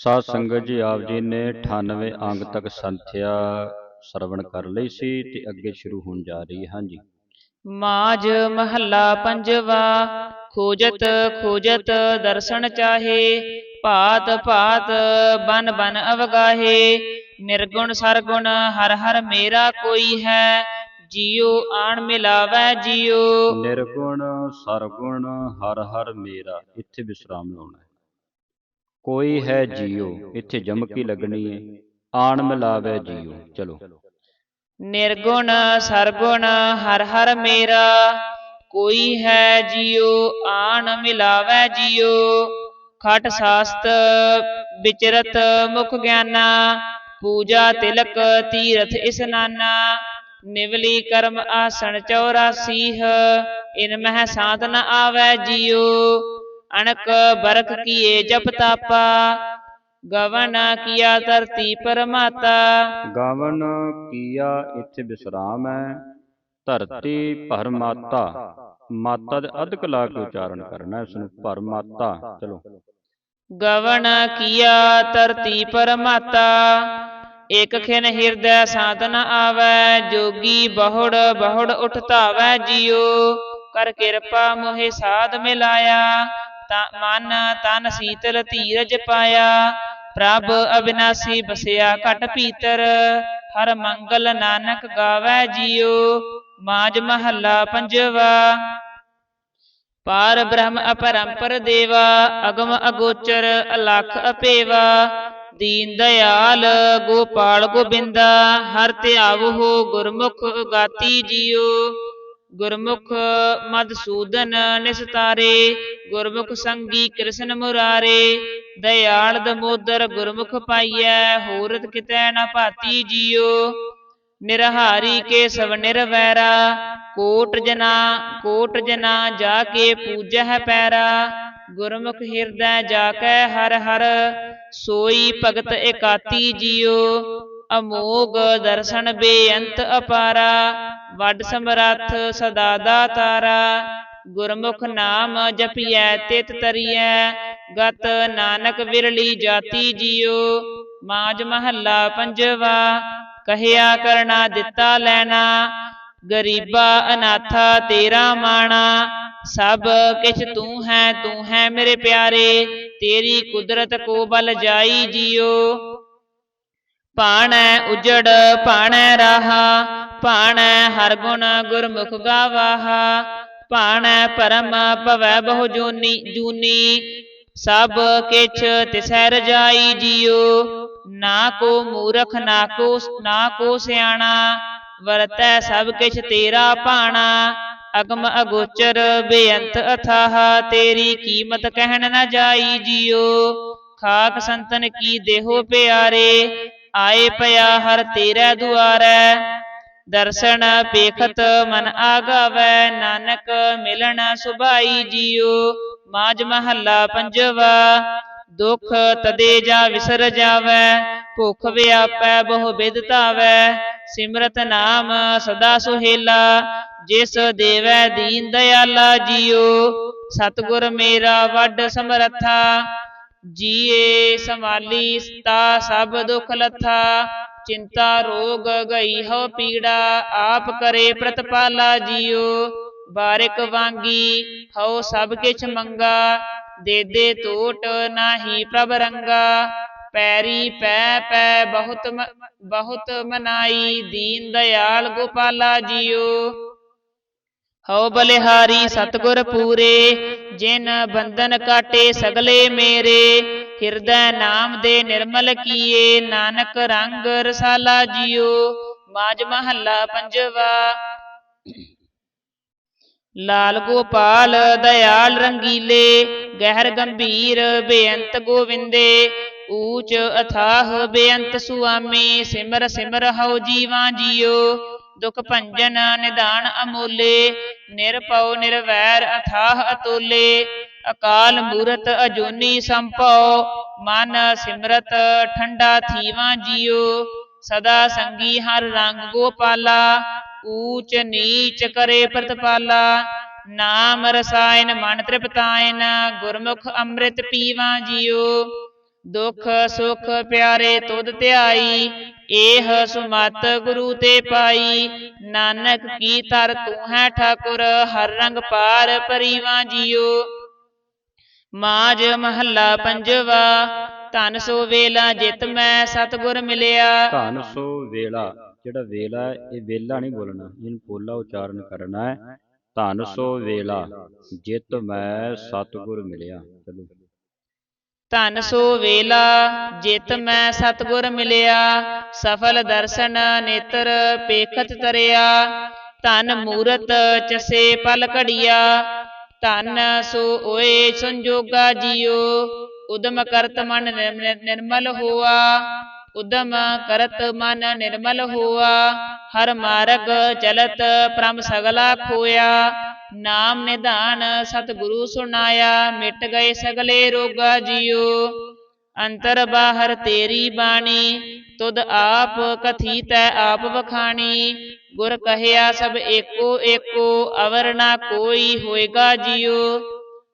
ਸਾਧ ਸੰਗਤ ਜੀ ਆਪ ਜੀ ਨੇ 98 ਅੰਗ ਤੱਕ ਸੰਥਿਆ ਸਰਵਣ ਕਰ ਲਈ ਸੀ ਤੇ ਅੱਗੇ ਸ਼ੁਰੂ ਹੋਣ ਜਾ ਰਹੀ ਹੈ। ਹਾਂਜੀ। ਮਾਜ ਮਹੱਲਾ ਪੰਜਵਾ ਖੋਜਤ ਖੋਜਤ ਦਰਸ਼ਨ ਚਾਹੇ ਭਾਤ ਭਾਤ ਬਨ ਬਨ ਅਵਗਾਹੇ ਨਿਰਗੁਣ ਸਰਗੁਣ ਹਰ ਹਰ ਮੇਰਾ ਕੋਈ ਹੈ ਜਿਉ ਆਣ ਮਿਲਾਵੈ ਜਿਉ। ਨਿਰਗੁਣ ਸਰਗੁਣ ਹਰ ਹਰ ਮੇਰਾ ਇੱਥੇ ਵਿਸਰਾਮ ਲਾਉਣਾ ਹੈ। ਕੋਈ ਹੈ ਜੀਉ ਇੱਥੇ ਜਮਕੀ ਲੱਗਣੀ ਹੈ। ਆਣ ਮਿਲਾਵੇ ਜੀਉ ਚਲੋ। ਨਿਰਗੁਣ ਸਰਗੁਣ ਹਰ ਹਰ ਮੇਰਾ ਕੋਈ ਹੈ ਜਿਉ ਆਣ ਮਿਲਾਵੈ ਜਿਉ ਖਟ ਸਾਸਤ ਵਿਚਰਤ ਮੁਖ ਗਿਆਨਾ ਪੂਜਾ ਤਿਲਕ ਤੀਰਥ ਇਸਨਾਨਾ ਨਿਵਲੀ ਕਰਮ ਆਸਣ 84 ਇਨ ਮਹਿ ਸਾਧ ਨ ਆਵੈ ਜਿਉ ਅਣਕ ਬਰਖ ਕੀਏ ਜਪ ਤਾਪਾ ਗਵਨ ਕੀਆ ਧਰਤੀ ਪਰਮਾਤਾ ਗਾਵਨ ਕੀਆ ਇੱਥੇ ਵਿਸਰਾਮ ਹੈ ਧਰਤੀ ਪਰਮਾਤਾ ਮਾਤਾ ਦੇ ਅਧਿਕ ਲਾ ਕੇ ਉਚਾਰਨ ਕਰਨਾ ਇਸ ਨੂੰ ਪਰਮਾਤਾ ਚਲੋ। ਗਵਨ ਕੀਆ ਧਰਤੀ ਪਰਮਾਤਾ ਇਕ ਖਿਨ ਹਿਰਦੈ ਸਾਧਨ ਆਵੈ ਜੋਗੀ ਬਹੁੜ ਬਹੁੜ ਉਠ ਧਾਵੈ ਜਿਉ ਕਰ ਕਿਰਪਾ ਮੋਹਿ ਸਾਧ ਮਿਲਾਇਆ। ਮਨ ਤਨ ਸੀਤਲ ਧੀਰਜ ਪਾਇਆ। ਪ੍ਰਭ ਅਬਿਨਾਸੀ ਬਸਿਆ ਘਟ ਭੀਤਰ। ਹਰ ਮੰਗਲ ਨਾਨਕ ਗਾਵੈ ਜਿਉ। ਮਾਜ ਮਹੱਲਾ ਪੰਜਵਾ। ਪਾਰ ਬ੍ਰਹਮ ਅਪਰੰਪਰ ਦੇਵਾ, ਅਗਮ ਅਗੋਚਰ, ਅਲਖ ਅਪੇਵਾ। ਦੀਨ ਦਿਆਲ ਗੋਪਾਲ ਗੋਬਿੰਦਾ, ਹਰ ਧਿਆਵੋ ਗੁਰਮੁਖ ਗਾਤੀ ਜੀਓ ਗੁਰਮੁਖ ਮਦਸੂਦਨ ਨਿਸਤਾਰੇ, ਗੁਰਮੁਖ ਸੰਗੀ ਕ੍ਰਿਸ਼ਨ ਮੁਰਾਰੇ। ਦਇਆਲ ਦਮੋਦਰ ਗੁਰਮੁਖ ਪਾਈਐ, ਹੋਰਤ ਕਿਤੈ ਨ ਭਾਤੀ ਜੀਓ। ਨਿਰਹਾਰੀ ਕੇ ਸਭ ਨਿਰਵੈਰਾ, ਕੋਟ ਜਨਾ ਕੋਟ ਜਨਾ ਜਾ ਕੇ ਪੂਜਹਿ ਪੈਰਾ। ਗੁਰਮੁਖ ਹਿਰਦੈ ਜਾ ਕੈ ਹਰ ਹਰ, ਸੋਈ ਭਗਤ ਇਕਾਤੀ ਜੀਓ। ਅਮੋਗ ਦਰਸ਼ਨ ਬੇਅੰਤ ਅਪਾਰਾ ਵੱਡ ਸਮਰੱਥ ਸਦਾ ਦਾਤਾਰਾ ਗੁਰਮੁਖ ਨਾਮ ਜਪੀਐ, ਤਿਤ ਤਰੀਐ। ਗਤ ਨਾਨਕ ਵਿਰਲੀ ਜਾਤੀ ਜੀਓ। ਮਾਜ ਮਹੱਲਾ ਪੰਜਵਾ, ਕਹਿਆ ਕਰਨਾ ਦਿੱਤਾ ਲੈਣਾ। ਗਰੀਬਾ ਅਨਾਥਾ ਤੇਰਾ ਮਾਣਾ। ਸਭ ਕਿਛ ਤੂੰ ਹੈ ਤੂੰ ਹੈ ਮੇਰੇ ਪਿਆਰੇ। ਤੇਰੀ ਕੁਦਰਤ ਕੋ ਬਲ ਜਾਈ ਜੀਓ। ਭਾਣੈ ਉਜੜ, ਭਾਣੈ ਰਾਹਾ, ਭਾਣੈ ਹਰ ਗੁਣ ਗੁਰਮੁਖ ਗਾਵਾਹਾ, ਭਾਣੈ ਪਰਮ ਭਵੈ ਬਹੁ ਜੂਨੀ ਜੂਨੀ। ਸਭ ਕਿਛ ਤਿਸੈ ਰਜਾਈ ਜੀਓ, ਨਾ ਕੋ ਮੂਰਖ, ਨਾ ਕੋ ਨਾ ਕੋ ਸਿਆਣਾ, ਵਰਤੈ ਸਭ ਕਿਛ ਤੇਰਾ ਭਾਣਾ। ਅਗਮ ਅਗੋਚਰ ਬੇਅੰਤ ਅਥਾਹ, ਤੇਰੀ ਕੀਮਤ ਕਹਿਣ ਨਾ ਜਾਈ ਜੀਓ। ਖਾਕ ਸੰਤਨ ਕੀ ਦੇਹੋ ਪਿਆਰੇ ਆਏ ਪਿਆ ਹਰ ਤੇਰੇ ਦੁਆਰੈ। ਦਰਸ਼ਨ ਪੇਖਤ ਮਨ ਆਗਾਵੈ, ਨਾਨਕ ਮਿਲਣ ਸੁਭਾਈ ਜੀਓ ਮਾਜ ਮਹੱਲਾ ਪੰਜਵਾ, ਦੁਖ ਤਦੇ ਜਾ ਵਿਸਰ ਜਾਵੈ, ਭੁਖ ਵਿਆਪੈ ਬਹੁ ਬਿਦ ਧਾਵੈ, ਸਿਮਰਤ ਨਾਮ ਸਦਾ ਸੁਹੇਲਾ, ਜਿਸ ਦੇਵੈ ਦੀਨ ਦਇਆਲਾ ਜੀਓ ਸਤਿਗੁਰ ਮੇਰਾ ਵੱਡ ਸਮਰੱਥਾ ਜੀਏ ਸੰਭਾਲੀ ਤਾ ਸਭ ਦੁਖ ਲੱਥਾ, ਚਿੰਤਾ ਰੋਗ ਗਈ ਹੋ ਪੀੜਾ, ਆਪ ਕਰੇ ਪ੍ਰਤਪਾਲਾ ਜੀਓ। ਬਾਰਿਕ ਵਾਂਗੀ ਹਉ ਸਭ ਕਿਛ ਮੰਗਾ, ਦੇ ਦੇ ਟੋਟ ਨਾਹੀ ਪ੍ਰਭ ਰੰਗਾ। ਪੈਰੀ ਪੈ ਪੈ ਬਹੁਤ ਬਹੁਤ ਮਨਾਈ, ਦੀਨ ਦਇਆਲ ਗੋਪਾਲਾ ਜੀਓ। ਹਉ ਬਲਿਹਾਰੀ ਸਤਿਗੁਰ ਪੂਰੇ, ਜਿਨ ਬੰਧਨ ਕਾਟੇ ਸਗਲੇ ਮੇਰੇ, ਹਿਰਦੈ ਨਾਮ ਦੇ ਨਿਰਮਲ ਕੀਏ, ਨਾਨਕ ਰੰਗ ਰਸਾਲਾ ਜੀਓ, ਮਾਜ ਮਹੱਲਾ ਪੰਜਵਾ। ਲਾਲ ਗੋਪਾਲ ਦਇਆਲ ਰੰਗੀਲੇ, ਗਹਿਰ ਗੰਭੀਰ ਬੇਅੰਤ ਗੋਵਿੰਦੇ, ਊਚ ਅਥਾਹ ਬੇਅੰਤ ਸੁਆਮੀ, ਸਿਮਰ ਸਿਮਰ ਹਉ ਜੀਵਾਂ ਜੀਓ ਦੁਖ ਭੰਜਨ ਨਿਦਾਨ ਅਮੋਲੇ ਨਿਰਪਉ ਨਿਰਵੈਰ ਅਥਾਹ ਅਤੋਲੇ, ਅਕਾਲ ਮੂਰਤ ਅਜੂਨੀ ਸੰਭਉ, ਮਨ ਸਿਮਰਤ ਠੰਡਾ ਥੀਵਾਂ ਜੀਓ ਸਦਾ ਸੰਗੀ ਹਰ ਰੰਗ ਗੋਪਾਲਾ ਊਚ ਨੀਚ ਕਰੇ ਪ੍ਰਤਪਾਲਾ, ਨਾਮ ਰਸਾਇਨ ਮਨ ਤ੍ਰਿਪਤਾਇਨ, ਗੁਰਮੁਖ ਅੰਮ੍ਰਿਤ ਪੀਵਾਂ ਜੀਓ ਦੁਖ ਸੁਖ ਪਿਆਰੇ ਤੁਧ ਧਿਆਈ ਏਹ ਸੁਮਤ ਗੁਰੂ ਤੇ ਪਾਈ। ਨਾਨਕ ਕੀ ਤਰ ਤੂੰ ਹੈ ਠਾਕੁਰ, ਹਰ ਰੰਗ ਪਾਰ ਪਰੀਵਾ ਜੀਓ। ਮਾਜ ਮਹੱਲਾ ਪੰਜਵਾ, ਧਨ ਸੋ ਵੇਲਾ ਜਿਤ ਮੈਂ ਸਤਿਗੁਰ ਮਿਲਿਆ। ਧਨ ਸੋ ਵੇਲਾ, ਜਿਹੜਾ ਵੇਲਾ ਇਹ ਵੇਲਾ ਨਹੀਂ ਬੋਲਣਾ, ਇਹਨੂੰ ਪੋਲਾ ਉਚਾਰਨ ਕਰਨਾ ਹੈ। ਧਨ ਸੋ ਵੇਲਾ, ਜਿਤ ਮੈਂ ਸਤਿਗੁਰ ਮਿਲਿਆ। ਚਲੋ। ਧਨ ਸੋ ਵੇਲਾ ਜਿਤ ਮੈਂ ਸਤਿਗੁਰ ਮਿਲਿਆ ਸਫਲ ਦਰਸ਼ਨ ਨੇਤਰ ਪੇਖਤ ਤਰਿਆ। ਧਨ ਮੂਰਤ ਚਸੇ ਪਲ ਘੜੀਆ। ਧਨ ਸੋ ਓਏ ਸੰਜੋਗਾ ਜੀਓ। ਉਦਮ ਕਰਤ ਮਨ ਨਿਰਮ- ਨਿਰਮਲ ਹੋਆ। ਉਦਮ ਕਰਤ ਮਨ ਨਿਰਮਲ ਹੋਆ। ਹਰ ਮਾਰਗ ਚਲਤ ਪ੍ਰਮ ਸਗਲਾ ਖੋਇਆ। ਨਾਮ ਨਿਧਾਨ ਸਤਿਗੁਰੂ ਸੁਣਾਇਆ, ਮਿਟ ਗਏ ਸਗਲੇ ਰੋਗਾ ਜੀਓ ਅੰਤਰ ਬਾਹਰ ਤੇਰੀ ਬਾਣੀ, ਤੁਧ ਆਪ ਕਥੀ ਆਪ ਵਖਾਣੀ। ਗੁਰ ਕਹਿਆ, ਸਭ ਏਕੋ ਏਕੋ, ਅਵਰ ਨਾ ਕੋਈ ਹੋਏਗਾ ਜੀਓ।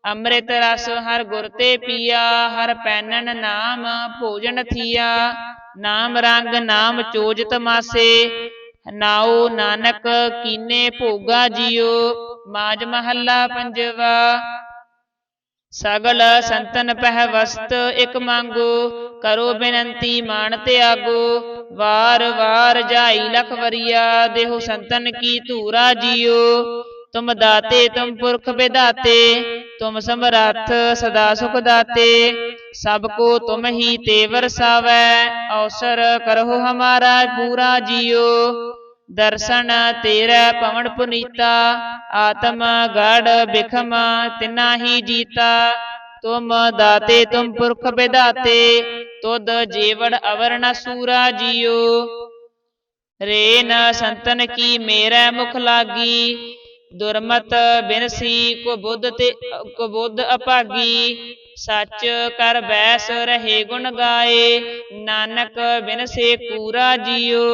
ਅੰਮ੍ਰਿਤ ਰਸ ਹਰ ਗੁਰ ਤੇ ਪੀਆ, ਹਰ ਪੈਨਣ ਨਾਮ ਭੋਜਨ ਥੀਆ। ਨਾਮ ਰੰਗ, ਨਾਮ ਚੋਜ ਤਮਾਸੇ ਨਾਉ ਨਾਨਕ ਕੀਨੇ ਭੋਗਾ ਜੀਓ। ਮਾਜ ਮਹੱਲਾ ਪੰਜਵਾ। ਸਗਲ ਸੰਤਨ ਪਹਿ ਵਸਤ ਇਕ ਮੰਗੋ, ਕਰੋ ਬੇਨੰਤੀ ਮਾਨ ਤਿਆਗੋ। ਵਾਰ ਵਾਰ ਜਾਈ ਲਖ ਵਰੀਆ, ਦੇਹੋ ਸੰਤਨ ਕੀ ਧੂਰਾ ਜੀਓ ਤੁਮ ਦਾਤੇ, ਤੁਮ ਪੁਰਖ ਵਿਦਾਤੇ ਤੁਮ ਸਮਰੱਥ ਸਦਾ ਸੁਖ ਦਾਤੇ। ਸਭ ਕੋ ਤੁਮ ਹੀ ਤੇ ਵਰਸਾਵੈ ਅਵਸਰ ਕਰਹੁ ਹਮਾਰਾ ਪੂਰਾ ਜੀਓ ਦਰਸ਼ਨ ਤੇਰਾ ਪਵਨ ਪੁਨੀਤਾ, ਆਤਮ ਗੜ ਬਿਖਮ, ਤਿਨਾ ਹੀ ਜੀਤਾ। ਤੁਮ ਦਾਤੇ, ਤੁਮ ਪੁਰਖ ਵਿਦਾਤੇ ਤੁਧ ਜੀਵੜ ਅਵਰ ਸੂਰਾ ਜੀਓ। ਰੇਨ ਸੰਤਨ ਕੀ ਮੇਰਾ ਮੁਖ ਲਾਗੀ, ਦੁਰਮਤ ਬਿਨਸੀ ਕੋ ਬੁੱਧ ਤੇ, ਕੋ ਬੁੱਧ ਅਭਾਗੀ। ਸੱਚ ਕਰ ਬੈਸ ਰਹੇ ਗੁਣ ਗਾਏ, ਨਾਨਕ ਬਿਨਸੇ ਕੂਰਾ ਜੀਓ।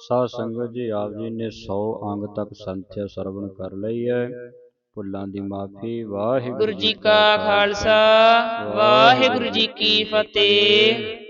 ਸਾਧ ਸੰਗਤ ਜੀ ਆਪ ਜੀ ਨੇ 100 ਅੰਗ ਤੱਕ ਸੰਥਿਆ ਸਰਵਣ ਕਰ ਲਈ ਹੈ। ਭੁੱਲਾਂ ਦੀ ਮਾਫੀ ਵਾਹਿਗੁਰੂ ਗੁਰੂ ਜੀ ਕਾ ਖਾਲਸਾ ਵਾਹਿਗੁਰੂ ਜੀ ਕੀ ਫਤਿਹ।